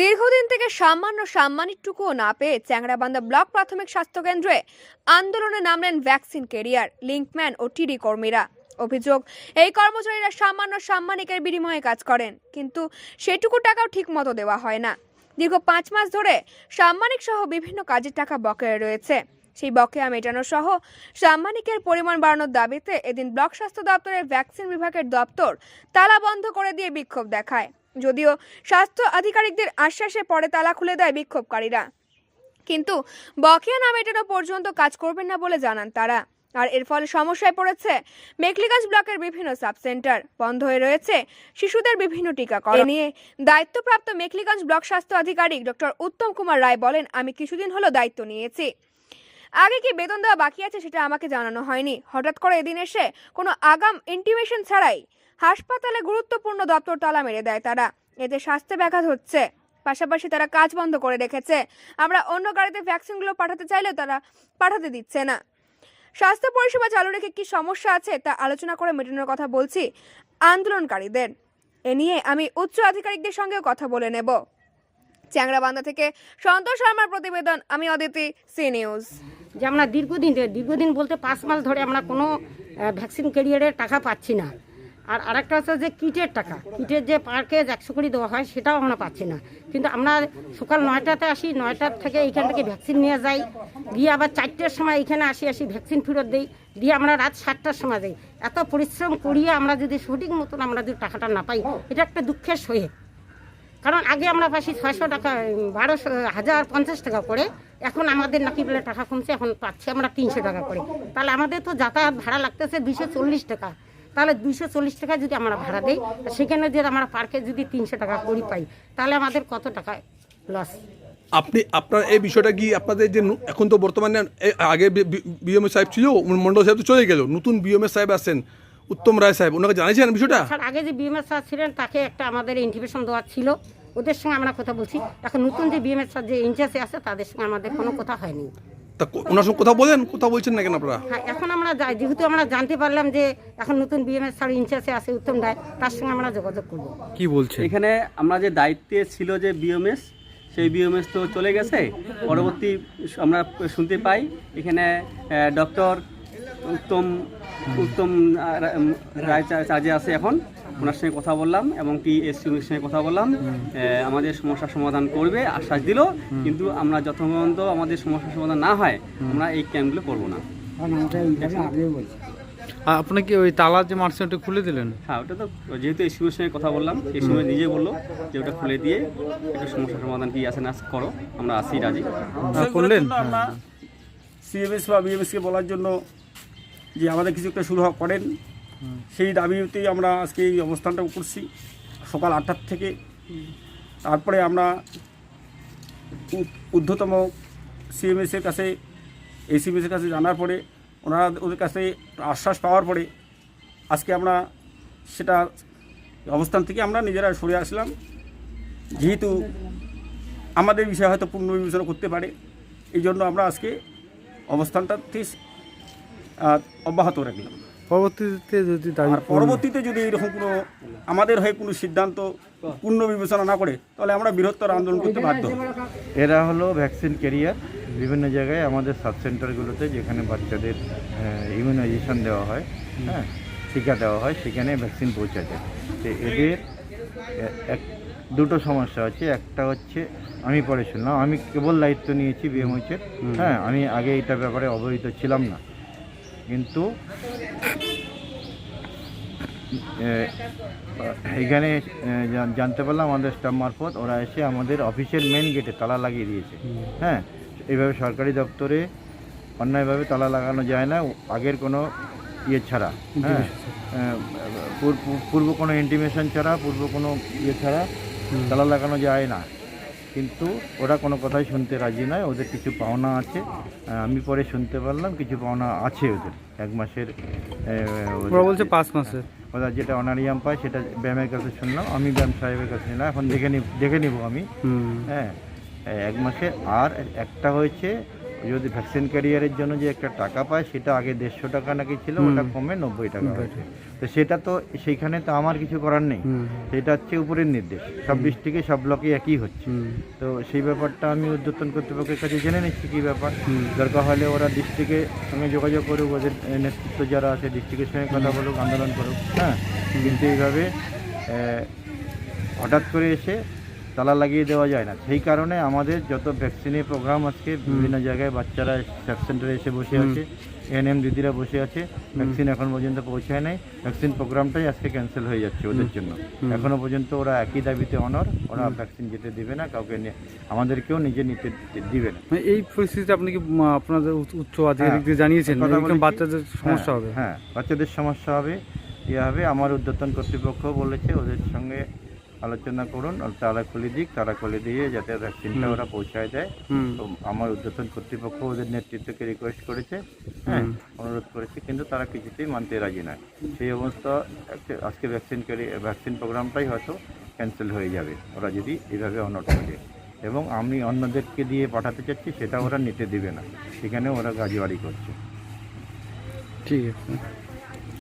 দীর্ঘদিন থেকে সামান্য সাম্মানিকটুকুও না পেয়ে চ্যাংরাবান্ধা ব্লক প্রাথমিক স্বাস্থ্যকেন্দ্রে আন্দোলনে নামলেন ভ্যাকসিন কেরিয়ার, লিঙ্কম্যান ও টিডি কর্মীরা। অভিযোগ, এই কর্মচারীরা সামান্য সাম্মানিকের বিনিময়ে কাজ করেন, কিন্তু সেটুকু টাকাও ঠিক মতো দেওয়া হয় না। দীর্ঘ পাঁচ মাস ধরে সাম্মানিক সহ বিভিন্ন কাজের টাকা বকেয়া রয়েছে। সেই বকেয়া মেটানো সহ সাম্মানিকের পরিমাণ বাড়ানোর দাবিতে এদিন ব্লক স্বাস্থ্য দপ্তরের ভ্যাকসিন বিভাগের দপ্তর তালা বন্ধ করে দিয়ে বিক্ষোভ দেখায়। যদিও স্বাস্থ্য আধিকারিকদের আশ্বাসে পরে তালা খুলে দেয় বিক্ষোভকারীরা। কিন্তু বকেয়া না মেটানো পর্যন্ত কাজ করবেন না বলে জানান তারা। আর এর ফলে সমস্যায় পড়েছে মেকলিগঞ্জ ব্লকের বিভিন্ন সাব সেন্টার বন্ধ হয়ে রয়েছে শিশুদের বিভিন্ন টিকাকরণ। নিয়ে দায়িত্বপ্রাপ্ত মেকলিগঞ্জ ব্লক স্বাস্থ্য আধিকারিক ডক্টর উত্তম কুমার রায় বলেন, আমি কিছুদিন হলো দায়িত্ব নিয়েছি। আগে কি বেতন দেওয়া বাকি আছে সেটা আমাকে জানানো হয়নি। হঠাৎ করে এদিন এসে কোনো আগাম ইন্টিমেশন ছাড়াই হাসপাতালে গুরুত্বপূর্ণ দপ্তর তালা মেরে দেয় তারা। এতে স্বাস্থ্যে ব্যাঘাত হচ্ছে। পাশাপাশি তারা কাজ বন্ধ করে রেখেছে। আমরা অন্য গাড়িতে ভ্যাকসিনগুলো পাঠাতে চাইলেও তারা পাঠাতে দিচ্ছে না। স্বাস্থ্য পরিষেবা চালু রেখে কি সমস্যা আছে তা আলোচনা করে মেটানোর কথা বলছি আন্দোলনকারীদের। এ নিয়ে আমি উচ্চ আধিকারিকদের সঙ্গেও কথা বলে নেব। চ্যাংরাবান্ধা থেকে সন্তোষ শর্মার প্রতিবেদন, আমি অদিতি, সি নিউজ। যে আমরা দীর্ঘদিন দীর্ঘদিন বলতে পাঁচ মাস ধরে আমরা কোনো ভ্যাকসিন ক্যারিয়ারের টাকা পাচ্ছি না। আর আরেকটা হচ্ছে যে কিটের টাকা। কিটের যে পার কেজ একশো করে দেওয়া হয়, সেটাও আমরা পাচ্ছি না। কিন্তু আমরা সকাল নয়টাতে আসি নয়টার থেকে এইখান থেকে ভ্যাকসিন নিয়ে যাই। দিয়ে আবার চারটের সময় এখানে আসি আসি ভ্যাকসিন ফেরত দিই। দিয়ে আমরা রাত সাতটার সময় যাই। এত পরিশ্রম করিয়ে আমরা যদি সঠিক মতন আমরা যদি টাকাটা না পাই, এটা একটা দুঃখের সহিত। কারণ আগে আমরা পাচ্ছি ছয়শো টাকা, বারোশো, হাজার, পঞ্চাশ টাকা করে। এখন আমাদের নাকি বলে টাকা কমছে, এখন পাচ্ছি আমরা তিনশো টাকা করে। তাহলে আমাদের তো যাতায়াত ভাড়া লাগতেছে দুশো চল্লিশ টাকা। তাহলে দুইশো চল্লিশ টাকা যদি আমরা ভাড়া দিই সেখানে যদি আমরা পার্কে যদি তিনশো টাকা করি পাই তাহলে আমাদের কত টাকা লস আপনি আপনার এই বিষয়টা কি আপনাদের যে এখন তো বর্তমানে আগে বিএমএ সাহেব ছিল মন্ডল সাহেব তো চলে গেল নতুন বিএমএ সাহেব আছেন উত্তম রায় সাহেব ওনাকে জানিয়েছেন বিষয়টা? স্যার আগে যে বিএমএস স্যার ছিলেন তাকে একটা আমাদের ইন্টিমেশন দেওয়া ছিল ওদের সঙ্গে আমরা কথা বলছি। এখন নতুন যে বিএমএস স্যার যে ইনচার্জে আছে তাদের সঙ্গে আমাদের কোনো কথা হয়নি। তা ওনার সঙ্গে কথা বলেন কথা বলছেন না কেন আপনারা? হ্যাঁ এখন আমরা যাই যেহেতু আমরা জানতে পারলাম যে এখন নতুন বিএমএস স্যার ইনচার্জে আছে উত্তম রায় তার সঙ্গে আমরা যোগাযোগ করব। কি বলছে এখানে আমরা যে দায়িত্বে ছিল যে বিএমএস সেই বিএমএস তো চলে গেছে। পরবর্তী আমরা শুনতে পাই এখানে ডক্টর উত্তম উত্তম রায় চা- চার্জে আছে এখন। ওনার সঙ্গে কথা বললাম এবং কি এসিউর সঙ্গে কথা বললাম। আহ, আমাদের সমস্যার সমাধান করবে আশ্বাস দিল। কিন্তু আমরা যত পর্যন্ত আমাদের সমস্যার সমাধান না হয় আমরা এই ক্যাম্পগুলো করব না। আর আপনি কি ওই তালা যে মারছেন ওটা খুলে দিলেন? হ্যাঁ ওটা তো যেহেতু এসিউর সঙ্গে কথা বললাম এই সময় নিজে বলল যে ওটা খুলে দিয়ে একটা সমস্যার সমাধান কি আছে না করো আমরা আসি রাজি। করলেন? সিএমএস বা বিএমএসকে বলার জন্য যে আমাদের কিছু একটা শুরু করেন। সেই দাবিতেই আমরা আজকে এই অবস্থানটা করছি। সকাল আটটার থেকে। তারপরে আমরা ঊর্ধ্বতম সিএমএসের কাছে এসিবিএসের কাছে জানার পরে ওনারা ওদের কাছে আশ্বাস পাওয়ার পরে আজকে আমরা সেটা অবস্থান থেকে আমরা নিজেরা সরে আসলাম। যেহেতু আমাদের বিষয়ে হয়তো পূর্ণ বিবেচনা করতে পারে এই জন্য আমরা আজকে অবস্থানটাতে আহ, অব্যাহত রাখলাম। পরবর্তীতে যদি দাবি আর পরবর্তীতে যদি এরকম কোনো আমাদের হয়ে কোনো সিদ্ধান্ত পূর্ণ বিবেচনা না করে তাহলে আমরা বৃহত্তর আন্দোলন করতে বাধ্য হব। এরা হলো ভ্যাকসিন ক্যারিয়ার। বিভিন্ন জায়গায় আমাদের সাব সেন্টারগুলোতে যেখানে বাচ্চাদের ইমিউনাইজেশন দেওয়া হয় হ্যাঁ টিকা দেওয়া হয় সেখানে ভ্যাকসিন পৌঁছে যায়। তো এদের এক দুটো সমস্যা আছে। একটা হচ্ছে আমি পরে শুনলাম আমি কেবল দায়িত্ব নিয়েছি বিএমএইচের। হ্যাঁ আমি আগে এইটার ব্যাপারে অবহিত ছিলাম না। কিন্তু এখানে জান- জানতে পারলাম আমাদের স্টাফ মারফত ওরা এসে আমাদের অফিসের মেন গেটে তালা লাগিয়ে দিয়েছে। হ্যাঁ এইভাবে সরকারি দপ্তরে অন্যায়ভাবে তালা লাগানো যায় না আগের কোনো ইয়ে ছাড়া। হ্যাঁ পূর্ব পূর্ব কোনো ইন্টিমেশন ছাড়া পূর্ব কোনো ইয়ে ছাড়া তালা লাগানো যায় না। কিন্তু ওরা কোনো কথাই শুনতে রাজি নয় ওদের কিছু পাওনা আছে। আমি পরে শুনতে পারলাম কিছু পাওনা আছে ওদের এক মাসের ওরা বলছে পাঁচ মাসের। ওরা যেটা অনারিয়াম পায় সেটা ব্যায়ামের কাছে শুনলাম আমি ব্যায়াম সাহেবের কাছে শুনলাম এখন দেখে নিব দেখে নিব আমি। হ্যাঁ এক মাসে আর একটা হয়েছে যদি ভ্যাকসিন ক্যারিয়ারের জন্য যে একটা টাকা পায় সেটা আগে দেড়শো টাকা নাকি ছিল ওটা কমে নব্বই টাকা হয়েছে। তো সেটা তো সেইখানে তো আমার কিছু করার নেই। সেটা হচ্ছে উপরের নির্দেশ। সব ডিস্ট্রিক্টে সব ব্লকে একই হচ্ছে। তো সেই ব্যাপারটা আমি উদ্যোতন কর্তৃপক্ষের কাছে জেনে নিচ্ছি কী ব্যাপার। দরকার হলে ওরা ডিস্ট্রিক্টের সঙ্গে যোগাযোগ করুক ওদের নেতৃত্ব যারা আছে ডিস্ট্রিক্টের সঙ্গে কথা বলুক আন্দোলন করুক হ্যাঁ? কিন্তু এইভাবে হঠাৎ করে এসে তালা লাগিয়ে দেওয়া যায় না। সেই কারণে আমাদের যত ভ্যাকসিনের প্রোগ্রাম আজকে বিভিন্ন জায়গায় বাচ্চারা সাব সেন্টারে এসে বসে আছে এনএম দিদিরা বসে আছে ভ্যাকসিন এখন পর্যন্ত পৌঁছায় নাই। ভ্যাকসিন প্রোগ্রামটাই আজকে ক্যান্সেল হয়ে যাচ্ছে ওদের জন্য। এখনও পর্যন্ত ওরা একই দাবিতে অনর ওরা ভ্যাকসিন যেতে দিবে না কাউকে আমাদেরকেও নিজে নিতে দিবে না। মানে এই পরিস্থিতিতে আপনি কি আপনাদের উচ্চ- আধিকারিকদের হ্যাঁ, জানিয়েছেন। বাচ্চাদের সমস্যা হবে? হ্যাঁ বাচ্চাদের সমস্যা হবে ইয়ে হবে। আমার উদ্যোতন কর্তৃপক্ষ বলেছে ওদের সঙ্গে আলোচনা করুন তারা খুলে দিক তারা খুলে দিয়ে যাতে ভ্যাকসিনটা ওরা পৌঁছায় দেয় তো আমার উদ্যোতন কর্তৃপক্ষ ওদের নেতৃত্বকে রিকোয়েস্ট করেছে হ্যাঁ অনুরোধ করেছে কিন্তু তারা কিছুতেই মানতে রাজি নয়। সেই অবস্থা আজকে- আজকে ভ্যাকসিন ভ্যাকসিন প্রোগ্রামটাই হয়তো ক্যান্সেল হয়ে যাবে। ওরা যদি এভাবে অনট থাকে এবং আমি অন্যদেরকে দিয়ে পাঠাতে চাচ্ছি সেটা ওরা নিতে দিবে না। সেখানে ওরা গাজবাড়ি করছে। ঠিক আছে।